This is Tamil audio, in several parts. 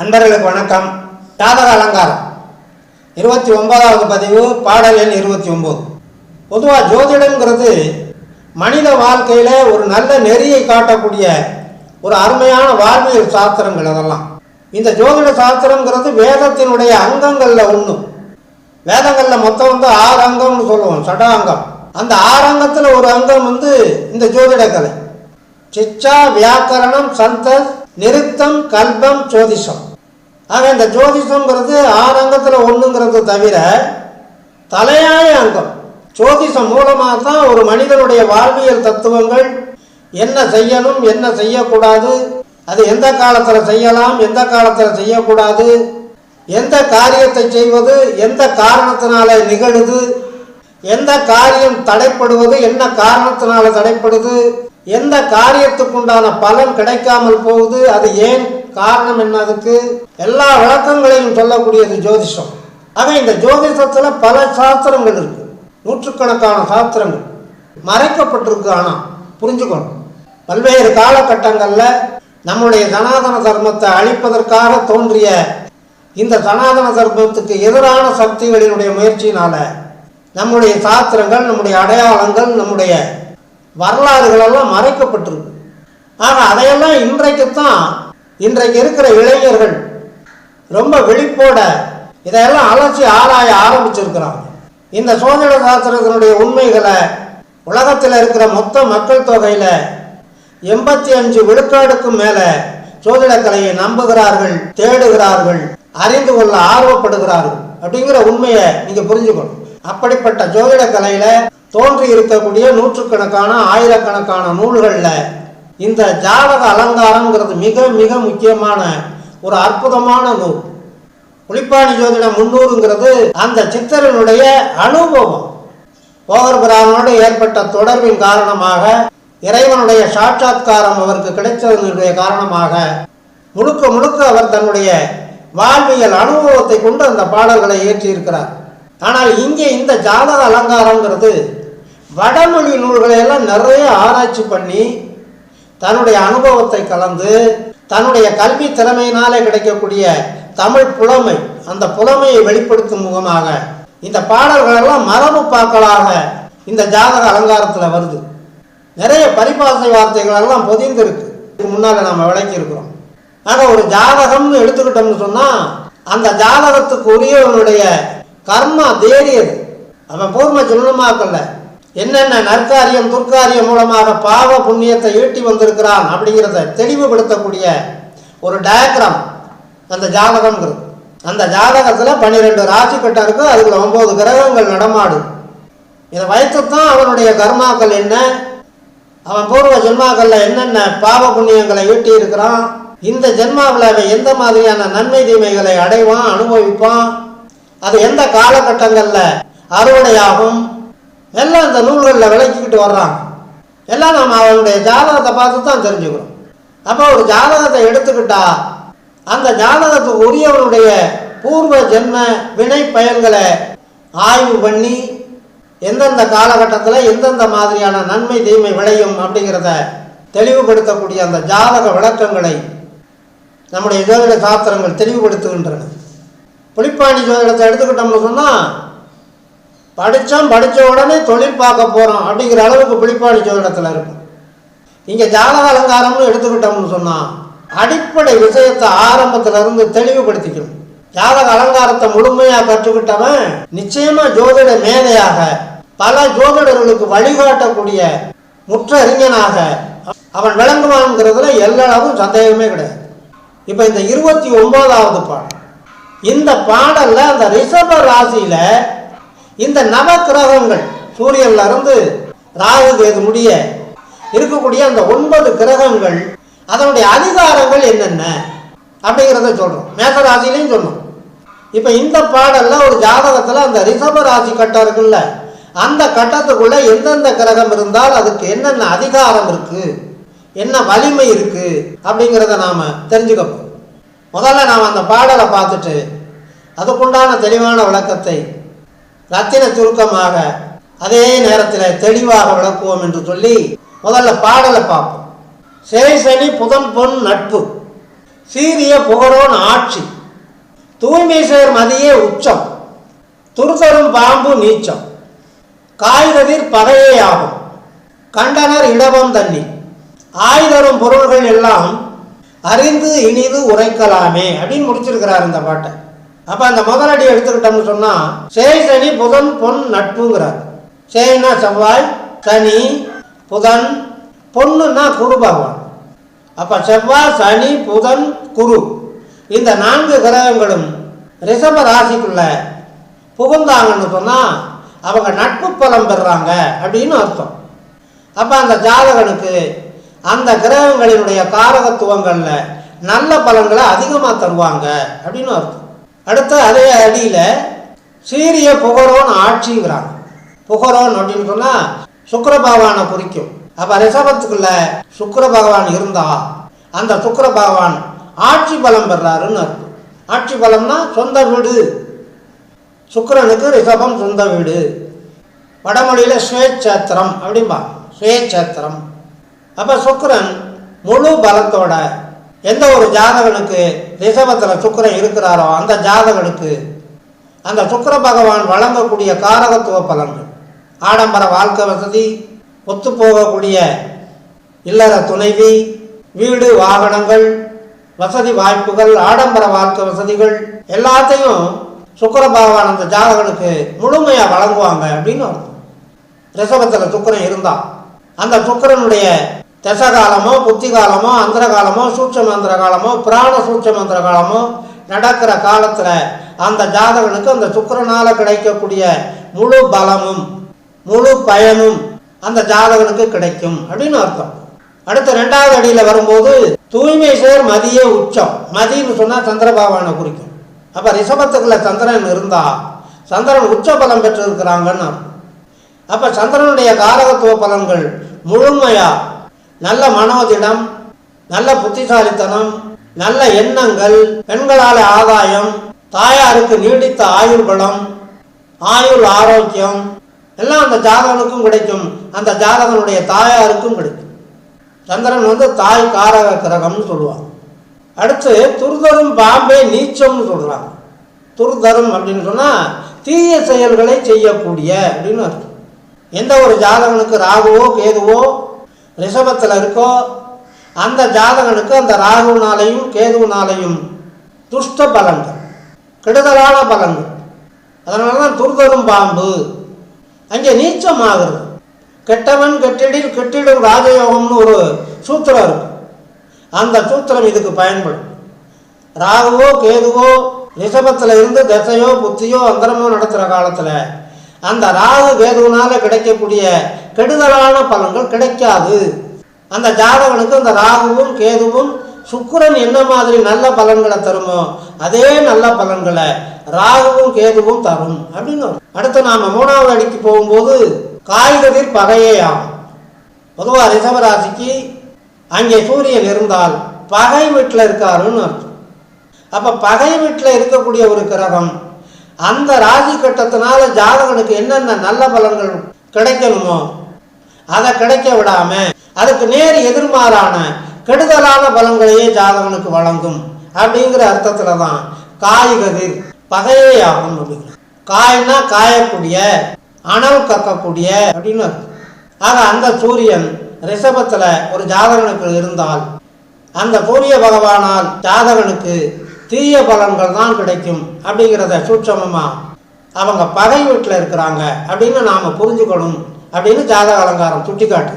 அன்பர்களுக்கு வணக்கம். தாவர அலங்காரம். இருபத்தி ஒன்பதாவது பதிவு பாடல் எண் இருபத்தி ஒம்பது பொதுவாக ஜோதிடங்கிறது மனித வாழ்க்கையில் ஒரு நல்ல நெறியை காட்டக்கூடிய ஒரு அருமையான வாழ்வியல் சாஸ்திரங்கள் அதெல்லாம். இந்த ஜோதிட சாஸ்திரங்கிறது வேதத்தினுடைய அங்கங்களில் ஒன்று வேதங்களில் மொத்தம் வந்து ஆறு அங்கம்னு சொல்லுவோம் சட அங்கம் அந்த ஆறு அங்கத்தில் ஒரு அங்கம் வந்து இந்த ஜோதிட கலை. சிச்சா வியாக்கரணம் சந்தஸ் நிறுத்தம் கல்பம் ஜோதிஷம் ஆக இந்த ஜோதிஷங்கிறது ஆறு அங்கத்தில் ஒன்றுங்கிறது தவிர தலையாய அங்கம். ஜோதிஷம் மூலமாக தான் ஒரு மனிதனுடைய வாழ்வியல் தத்துவங்கள் என்ன செய்யணும் என்ன செய்யக்கூடாது அது எந்த காலத்தில் செய்யலாம் எந்த காலத்தில் செய்யக்கூடாது எந்த காரியத்தை செய்வது எந்த காரணத்தினால நிகழுது எந்த காரியம் தடைப்படுவது என்ன காரணத்தினால தடைப்படுது எந்த காரியத்துக்குண்டான பலன் கிடைக்காமல் போகுது அது ஏன் காரணம் என்ன அதுக்கு எல்லா விளக்கங்களையும் சொல்லக்கூடியது ஜோதிஷம். ஆக இந்த ஜோதிஷத்தில் பல சாஸ்திரங்கள் இருக்கு. நூற்றுக்கணக்கான சாஸ்திரங்கள். மறைக்கப்பட்டிருக்கு ஆனால் புரிஞ்சுக்கணும். பல்வேறு காலகட்டங்களில் நம்முடைய சனாதன தர்மத்தை அழிப்பதற்காக தோன்றிய இந்த சனாதன தர்மத்துக்கு எதிரான சக்திகளினுடைய முயற்சியினால நம்முடைய சாஸ்திரங்கள் நம்முடைய அடையாளங்கள் நம்முடைய வரலாறுகளெல்லாம் மறைக்கப்பட்டிருக்கு. ஆனால் அதையெல்லாம் இன்றைக்குத்தான் இன்றைக்கு இருக்கிற இளைஞர்கள் ரொம்ப வெளிப்போட இதையெல்லாம் அலசி ஆராய ஆரம்பிச்சிருக்கிறாங்க. இந்த சோதன சாஸ்திரத்தினுடைய உண்மைகளை உலகத்தில் இருக்கிற மொத்த மக்கள் தொகையில் எண்பத்தி அஞ்சு விழுக்காடுக்கும் மேலே சோதிடக்கலையை நம்புகிறார்கள் தேடுகிறார்கள் அறிந்து கொள்ள ஆர்வப்படுகிறார்கள் அப்படிங்கிற உண்மையை நீங்கள் புரிஞ்சுக்கணும். அப்படிப்பட்ட ஜோதிட கலையில தோன்றி இருக்கக்கூடிய நூற்றுக்கணக்கான ஆயிரக்கணக்கான நூல்களில் இந்த ஜாதக அலங்காரங்கிறது மிக மிக முக்கியமான ஒரு அற்புதமான நூல். புலிப்பாணி ஜோதிட முன்னூறுங்கிறது அந்த சித்தரனுடைய அனுபவம். போகர் பிராமனோடு ஏற்பட்ட தொடர்பின் காரணமாக இறைவனுடைய சாட்சாத்காரம் அவருக்கு கிடைத்ததனுடைய காரணமாக முழுக்க முழுக்க அவர் தன்னுடைய வாழ்வியல் அனுபவத்தை கொண்டு அந்த பாடல்களை இயற்றியிருக்கிறார். ஆனால் இங்கே இந்த ஜாதக அலங்காரங்கிறது வடமொழி நூல்களை எல்லாம் நிறைய ஆராய்ச்சி பண்ணி தன்னுடைய அனுபவத்தை கலந்து தன்னுடைய கல்வி திறமையினாலே கிடைக்கக்கூடிய தமிழ் புலமை அந்த புலமையை வெளிப்படுத்தும் முகமாக இந்த பாடல்களெல்லாம் மரபு பாக்களாக இந்த ஜாதக அலங்காரத்தில் வருது. நிறைய பரிபாசை வார்த்தைகள் எல்லாம் பொதிந்திருக்கு இதுக்கு முன்னால் நாம் விளக்கி இருக்கிறோம் ஒரு ஜாதகம்னு எடுத்துக்கிட்டோம்னு சொன்னால் அந்த ஜாதகத்துக்கு உரியவனுடைய கர்மா தேறியது. அவன் பூர்வ ஜென்மமாக்கல்ல என்னென்ன நற்காரியம் துர்க்காரியம் மூலமாக பாவ புண்ணியத்தை ஈட்டி வந்திருக்கிறான் அப்படிங்கிறத தெளிவுபடுத்தக்கூடிய ஒரு டயக்ராம் அந்த ஜாதகம்ங்கிறது. அந்த ஜாதகத்தில் பன்னிரெண்டு ராசி கட்டம் இருக்கு அதுக்குள்ள ஒன்பது கிரகங்கள் நடமாடு. இதை வைத்துத்தான் அவனுடைய கர்மாக்கள் என்ன? அவன் பூர்வ ஜென்மாக்களில் என்னென்ன பாவ புண்ணியங்களை ஈட்டி இருக்கிறான்? இந்த ஜென்மாவில் அவன் எந்த மாதிரியான நன்மை தீமைகளை அடைவான் அனுபவிப்பான்? அது எந்த காலகட்டங்களில் அறுவடையாகும்? எல்லாம் இந்த நூல்களில் விளக்கிக்கிட்டு வர்றாங்க. எல்லாம் நம்ம அவனுடைய ஜாதகத்தை பார்த்து தான் தெரிஞ்சுக்கிறோம் அப்போ ஒரு ஜாதகத்தை எடுத்துக்கிட்டா அந்த ஜாதகத்துக்கு உரியவனுடைய பூர்வ ஜென்ம வினை பயன்களை ஆய்வு பண்ணி எந்தெந்த காலகட்டத்தில் எந்தெந்த மாதிரியான நன்மை தீமை விளையும் அப்படிங்கிறத தெளிவுபடுத்தக்கூடிய அந்த ஜாதக விளக்கங்களை நம்முடைய ஜோதிட சாஸ்திரங்கள் தெளிவுபடுத்துகின்றன. புளிப்பாணி ஜோதிடத்தை எடுத்துக்கிட்டோம்னு சொன்னால் படித்தோம் படித்த உடனே தொழில் பார்க்க போகிறோம் அப்படிங்கிற அளவுக்கு பிடிப்பாளி ஜோதிடத்தில் இருக்கும். இங்கே ஜாதக அலங்காரம்னு எடுத்துக்கிட்டோம்னு சொன்னால் அடிப்படை விஷயத்தை ஆரம்பத்திலிருந்து தெளிவுபடுத்திக்கணும். ஜாதக அலங்காரத்தை முழுமையாக கற்றுக்கிட்டவன் நிச்சயமாக ஜோதிட மேதையாக பல ஜோதிடர்களுக்கு வழிகாட்டக்கூடிய முற்றறிஞனாக அவன் விளங்குவான்ங்கிறதுல எல்லளவும் சந்தேகமே கிடையாது. இப்போ இந்த இருபத்தி ஒன்பதாவது பாடல். இந்த பாடலில் அந்த ரிஷப ராசியில் இந்த நவ கிரகங்கள் சூரியன்ல இருந்து ராகு கேது முடிய இருக்கக்கூடிய அந்த ஒன்பது கிரகங்கள் அதனுடைய அதிகாரங்கள் என்னென்ன அப்படிங்கிறத சொல்றோம். மேசராசிலையும் சொன்னோம். இப்போ இந்த பாடல்ல ஒரு ஜாதகத்தில் அந்த ரிஷப ராசி கட்டம் இருக்குல்ல அந்த கட்டத்துக்குள்ள எந்தெந்த கிரகம் இருந்தால் அதுக்கு என்னென்ன அதிகாரம் இருக்கு என்ன வலிமை இருக்கு அப்படிங்கிறத நாம தெரிஞ்சுக்கப்போம் முதல்ல நாம் அந்த பாடலை பார்த்துட்டு அதுக்குண்டான தெளிவான விளக்கத்தை ரத்தின சுருக்கமாக அதே நேரத்தில் தெளிவாக விளக்குவோம் என்று சொல்லி முதல்ல பாடலை பார்ப்போம். சிறை சனி புதன் பொன் நட்பு சீரிய புகழோன் ஆட்சி தூய்மை சேர் மதியே உச்சம் துருதரும் பாம்பு நீச்சம் காய்கதிர் பகையே ஆகும் கண்டனர் இடவம் தண்ணி ஆய்தரும் பொருள்கள் எல்லாம் அறிந்து இனிது உரைக்கலாமே அப்படின்னு முடிச்சிருக்கிறார் இந்த பாட்டை. அப்ப அந்த முதலடியை எடுத்துக்கிட்டோம்னு சொன்னா சேய் சனி புதன் பொன் நட்புங்கிறார். சேய்னா செவ்வாய் சனி புதன் பொண்ணுன்னா குரு பகவான். அப்ப செவ்வாய் சனி புதன் குரு. இந்த நான்கு கிரகங்களும் ரிஷப ராசிக்குள்ள புகுந்தாங்கன்னு சொன்னா அவங்க நட்பு பலம் பெறுறாங்க அப்படின்னு அர்த்தம். அப்ப அந்த ஜாதகனுக்கு அந்த கிரகங்களினுடைய காரகத்துவங்கள்ல நல்ல பலன்களை அதிகமாக தருவாங்க அப்படின்னு அர்த்தம். அடுத்த அதே அடியில் சீரிய புகழோன் ஆட்சிங்கிறாங்க. புகரோன் அப்படின்னு சொன்னால் சுக்கர பகவானை குறிக்கும். அப்போ ரிஷபத்துக்குள்ள சுக்கர பகவான் இருந்தா அந்த சுக்கர பகவான் ஆட்சி பலம் பெறாருன்னு அர்த்தம். ஆட்சி பலம்னா சொந்த வீடு. சுக்கரனுக்கு ரிஷபம் சொந்த வீடு. வடமொழியில் சுயேட்சேத்திரம் அப்படிம்பா. சுயேட்சேத்திரம் அப்போ சுக்கரன் முழு பலத்தோட எந்த ஒரு ஜாதகனுக்கு ரிஷபத்தில் சுக்கிரன் இருக்கிறாரோ அந்த ஜாதகனுக்கு அந்த சுக்கர பகவான் வழங்கக்கூடிய காரகத்துவ பலன்கள். ஆடம்பர வாழ்க்கை வசதி ஒத்து போகக்கூடிய இல்லற துணைவி வீடு வாகனங்கள் வசதி வாய்ப்புகள் ஆடம்பர வாழ்க்கை வசதிகள் எல்லாத்தையும் சுக்கர பகவான் அந்த ஜாதகனுக்கு முழுமையாக வழங்குவாங்க அப்படின்னு அர்த்தம். ரிஷபத்தில் சுக்கிரன் இருந்தான் அந்த சுக்கிரனுடைய தசகாலமோ புத்தி காலமோ அந்தர காலமோ சூட்சமந்திர காலமோ பிராண சூட்சமந்திர காலமோ நடக்கிற காலத்தில் அந்த ஜாதகனுக்கு அந்த சுக்கரனால் கிடைக்கக்கூடிய முழு பலமும் முழு பயனும் அந்த ஜாதகனுக்கு கிடைக்கும் அப்படின்னு அர்த்தம். அடுத்த ரெண்டாவது அடியில் வரும்போது தூய்மை சேர் மதிய உச்சம். மதின்னு சொன்னால் சந்திரபாவானை குறிக்கும். அப்போ ரிஷபத்துக்குள்ள சந்திரன் இருந்தால் சந்திரன் உச்ச பலம் பெற்றிருக்கிறாங்கன்னு அர்த்தம். சந்திரனுடைய காரகத்துவ பலன்கள் முழுமையாக நல்ல மனோதிடம் நல்ல புத்திசாலித்தனம் நல்ல எண்ணங்கள் பெண்களால ஆதாயம் தாயாருக்கு நீடித்த ஆயுள் பலம் ஆயுள் ஆரோக்கியம். எல்லாம் அந்த ஜாதகனுக்கும் கிடைக்கும். அந்த ஜாதகனுடைய தாயாருக்கும் கிடைக்கும். சந்திரன் வந்து தாய் காரக கிரகம்னு சொல்லுவாங்க அடுத்து துர்தரும் பாம்பே நீச்சம்னு சொல்கிறாங்க துர்தரும் அப்படின்னு சொன்னால் தீய செயல்களை செய்யக்கூடிய அப்படின்னு அர்த்தம். எந்த ஒரு ஜாதகனுக்கு ராகுவோ கேதுவோ ரிஷபத்தில் இருக்கோ அந்த ஜாதகனுக்கு அந்த ராகுனாலையும் கேதுவுனாலையும் துஷ்ட பலன்கள் கெடுதலான பலன்கள். அதனால தான் துர்தரும் பாம்பு. அங்கே நீச்சம் ஆகுது கெட்டவன் கெட்டிடில் கெட்டிடும் ராஜயோகம்னு ஒரு சூத்திரம் இருக்கு. அந்த சூத்திரம் இதுக்கு பயன்படும். ராகுவோ கேதுவோ ரிஷபத்தில் இருந்து தசையோ புத்தியோ அந்தரமோ நடத்துகிற காலத்தில் அந்த ராகு கேதுவினால் கிடைக்கக்கூடிய கெடுதலான பலன்கள் கிடைக்காது. அந்த ஜாதகனுக்கு அந்த ராகுவும் கேதுவும் சுக்கரன் என்ன மாதிரி நல்ல பலன்களை தருமோ அதே நல்ல பலன்களை ராகுவும் கேதுவும் தரும் அப்படின்னு அடுத்து நாம மூணாவது அடிக்கு போகும்போது காய்கதிர் பகையே ஆகும் பொதுவாக ரிஷபராசிக்கு அங்கே சூரியன் இருந்தால் பகை வீட்டில் இருக்காருன்னு அர்த்தம். அப்போ பகை வீட்டில் இருக்கக்கூடிய ஒரு கிரகம் அந்த ராசி கட்டத்தினால ஜாதகனுக்கு என்னென்ன நல்ல பலன்கள் கிடைக்கணுமோ அதை கிடைக்க விடாம அதுக்கு நேர் எதிர்மாறான கெடுதலான பலன்களையே ஜாதகனுக்கு வழங்கும் அப்படிங்கிற அர்த்தத்துல தான் காய்கதிர் பகையே ஆகும் அப்படிங்கிற காய்னா காயக்கூடிய அணவு கக்கக்கூடிய அப்படின்னு ஆக அந்த சூரியன் ரிஷபத்துல ஒரு ஜாதகனுக்கு இருந்தால் அந்த சூரிய பகவானால் ஜாதகனுக்கு தீய பலன்கள் தான் கிடைக்கும் அப்படிங்கிறத சூட்சமமா அவங்க பகை வீட்டில் இருக்கிறாங்க அப்படின்னு நாம் புரிஞ்சுக்கணும். அப்படின்னு ஜாதக அலங்காரம் சுட்டிக்காட்டு.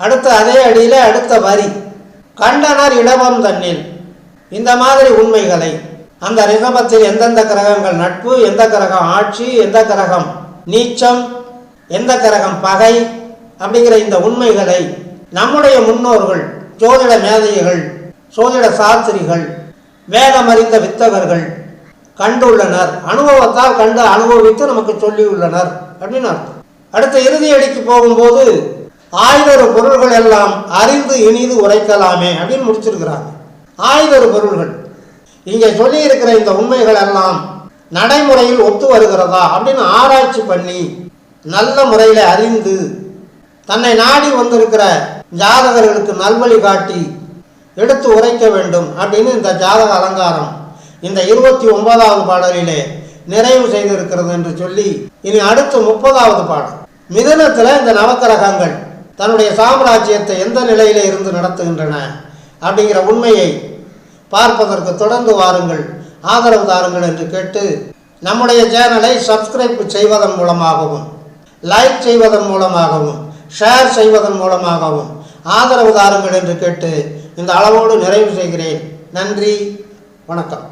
அடுத்த அதே அடியில் அடுத்த வரி. கண்டனர் இடவம் தன்னில். இந்த மாதிரி உண்மைகளை. அந்த ரிஷபத்தில் எந்தெந்த கிரகங்கள் நட்பு எந்த கிரகம் ஆட்சி எந்த கிரகம் நீச்சம் எந்த கிரகம் பகை அப்படிங்கிற இந்த உண்மைகளை நம்முடைய முன்னோர்கள் ஜோதிட மேதைகள் சோதிட சாஸ்திரிகள் வேதமறிந்த வித்தகர்கள் கண்டுள்ளனர். அனுபவத்தால் கண்டு அனுபவித்து நமக்கு சொல்லியுள்ளனர் அப்படின்னு அர்த்தம். அடுத்த இறுதி அடிக்கு போகும்போது ஆயுதரு பொருள்கள் எல்லாம் அறிந்து இனிது உரைக்கலாமே அப்படின்னு முடிச்சிருக்கிறாங்க. ஆயுதரு பொருள்கள். இங்கே சொல்லியிருக்கிற இந்த உண்மைகள் எல்லாம் நடைமுறையில் ஒத்து வருகிறதா அப்படின்னு ஆராய்ச்சி பண்ணி நல்ல முறையில் அறிந்து தன்னை நாடி வந்திருக்கிற ஜாதகர்களுக்கு நல்வழி காட்டி எடுத்து உரைக்க வேண்டும் அப்படின்னு இந்த ஜாதக அலங்காரம் இந்த இருபத்தி ஒன்பதாவது பாடலிலே நிறைவு செய்திருக்கிறது என்று சொல்லி இனி அடுத்து முப்பதாவது பாடல். மிதனத்தில் இந்த நவக்கிரகங்கள் தன்னுடைய சாம்ராஜ்யத்தை எந்த நிலையில் இருந்து நடத்துகின்றன அப்படிங்கிற உண்மையை பார்ப்பதற்கு தொடர்ந்து வாருங்கள் ஆதரவு தாருங்கள் என்று கேட்டு நம்முடைய சேனலை சப்ஸ்கிரைப் செய்வதன் மூலமாகவும் லைக் செய்வதன் மூலமாகவும் ஷேர் செய்வதன் மூலமாகவும் ஆதரவு தாருங்கள் என்று கேட்டு இந்த அளவோடு நிறைவு செய்கிறேன். நன்றி வணக்கம்.